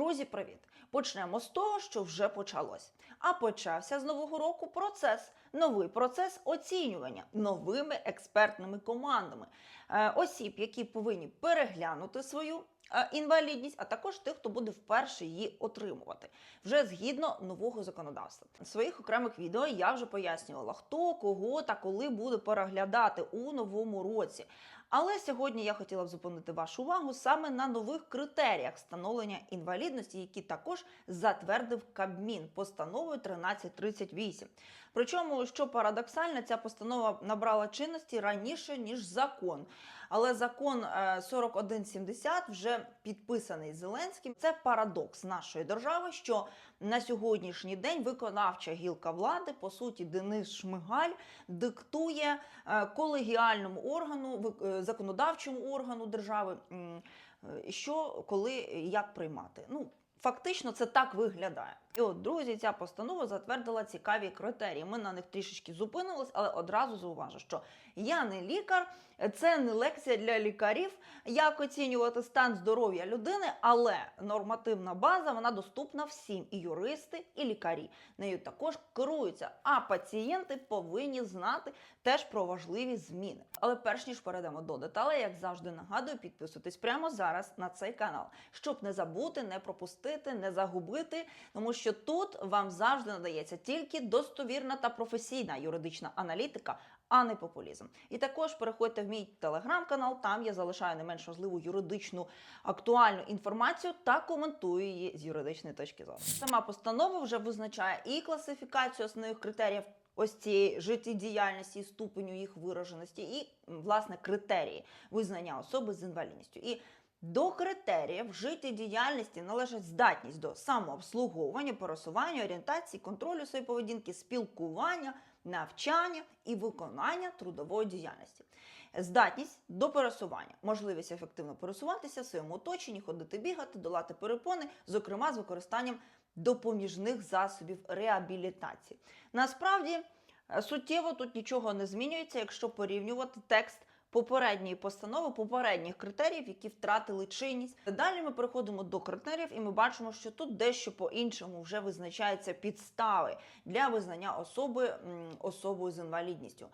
Друзі, привіт! Почнемо з того, що вже почалось. А почався з нового року процес, новий процес оцінювання новими експертними командами е, осіб, які повинні переглянути свою інвалідність, а також тих, хто буде вперше її отримувати, вже згідно нового законодавства. В своїх окремих відео я вже пояснювала, хто кого та коли буде переглядати у новому році. Але сьогодні я хотіла б зупинити вашу увагу саме на нових критеріях встановлення інвалідності, які також затвердив Кабмін постановою 1338. Причому, що парадоксально, ця постанова набрала чинності раніше ніж закон. Але закон е, 4170 вже підписаний Зеленським. Це парадокс нашої держави, що на сьогоднішній день виконавча гілка влади, по суті, Денис Шмигаль диктує е, колегіальному органу, е, законодавчому органу держави, е, що коли як приймати. Ну фактично це так виглядає. І от, друзі, ця постанова затвердила цікаві критерії. Ми на них трішечки зупинились, але одразу зауважу, що я не лікар, це не лекція для лікарів, як оцінювати стан здоров'я людини, але нормативна база вона доступна всім, і юристи, і лікарі. Нею також керуються. А пацієнти повинні знати теж про важливі зміни. Але перш ніж перейдемо до деталей, як завжди нагадую, підписуйтесь прямо зараз на цей канал, щоб не забути, не пропустити, не загубити, тому що тут вам завжди надається тільки достовірна та професійна юридична аналітика, а не популізм. І також переходьте в мій телеграм-канал. Там я залишаю не менш важливу юридичну актуальну інформацію та коментую її з юридичної точки зору. Сама постанова вже визначає і класифікацію основних критеріїв. Ось цієї життєдіяльності, ступеню їх вираженості, і власне критерії визнання особи з інвалідністю. І до критеріїв життєдіяльності належить здатність до самообслуговування, пересування, орієнтації, контролю своєї поведінки, спілкування, навчання і виконання трудової діяльності. Здатність до пересування, можливість ефективно пересуватися в своєму оточенні, ходити, бігати, долати перепони, зокрема з використанням допоміжних засобів реабілітації. Насправді суттєво тут нічого не змінюється, якщо порівнювати текст попередньої постанови, попередніх критеріїв, які втратили чинність. Далі ми переходимо до критеріїв, і ми бачимо, що тут дещо по-іншому вже визначаються підстави для визнання особи особою з інвалідністю.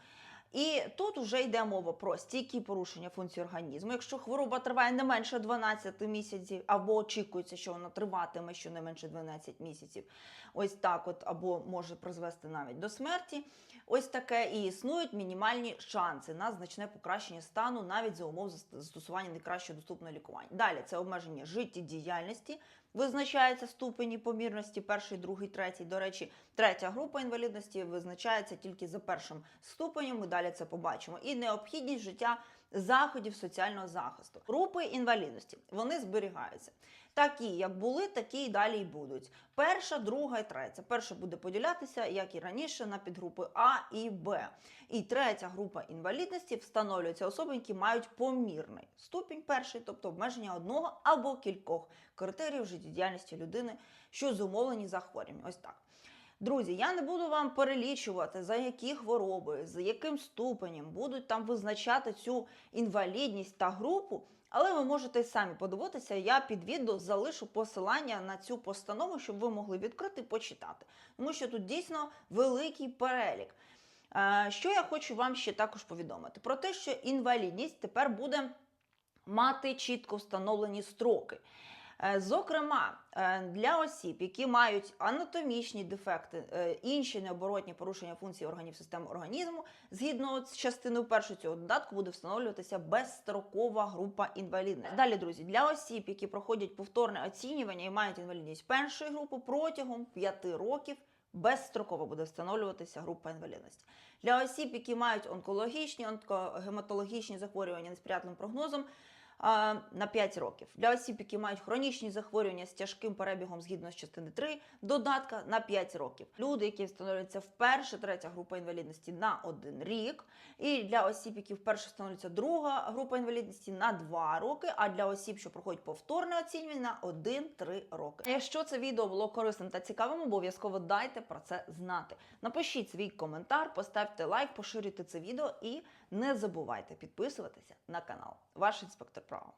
І тут вже йде мова про стійкі порушення функцій організму. Якщо хвороба триває не менше 12 місяців, або очікується, що вона триватиме щонайменше 12 місяців, ось так, от або може призвести навіть до смерті. Ось таке і існують мінімальні шанси на значне покращення стану навіть за умов застосування найкращого доступного лікування. Далі це обмеження життєдіяльності. Визначається ступені помірності перший, другий, третій. До речі, третя група інвалідності визначається тільки за першим ступенем. Далі це побачимо. І необхідність життя заходів соціального захисту. Групи інвалідності вони зберігаються. Такі, як були, такі і далі й будуть. Перша, друга і третя. Перша буде поділятися, як і раніше, на підгрупи А і Б. І третя група інвалідності встановлюється особи, які мають помірний ступінь перший, тобто обмеження одного або кількох критеріїв життєдіяльності людини, що зумовлені захворюванням. Ось так. Друзі, я не буду вам перелічувати, за які хвороби, за яким ступенем будуть там визначати цю інвалідність та групу, але ви можете самі подивитися. Я під відео залишу посилання на цю постанову, щоб ви могли відкрити і почитати. Тому що тут дійсно великий перелік. Е, Що я хочу вам ще також повідомити? Про те, що інвалідність тепер буде мати чітко встановлені строки. Е, Зокрема, е, для осіб, які мають анатомічні дефекти, е, інші необоротні порушення функцій органів системи організму, згідно з частиною першої цього додатку буде встановлюватися безстрокова група інвалідності. Далі, друзі, для осіб, які проходять повторне оцінювання і мають інвалідність першої групи протягом 5 років. Безстроково буде встановлюватися група інвалідності. Для осіб, які мають онкологічні, онкогематологічні захворювання з сприятливим прогнозом, на 5 років. Для осіб, які мають хронічні захворювання з тяжким перебігом згідно з частини 3, додатка на 5 років. Люди, які встановлюються вперше, третя група інвалідності на 1 рік. І для осіб, які вперше встановлюється друга група інвалідності на 2 роки, а для осіб, що проходять повторне оцінювання, на 1-3 роки. Якщо це відео було корисним та цікавим, обов'язково дайте про це знати. Напишіть свій коментар, поставте лайк, поширюйте це відео і не забувайте підписуватися на канал. Ваш інспектор права.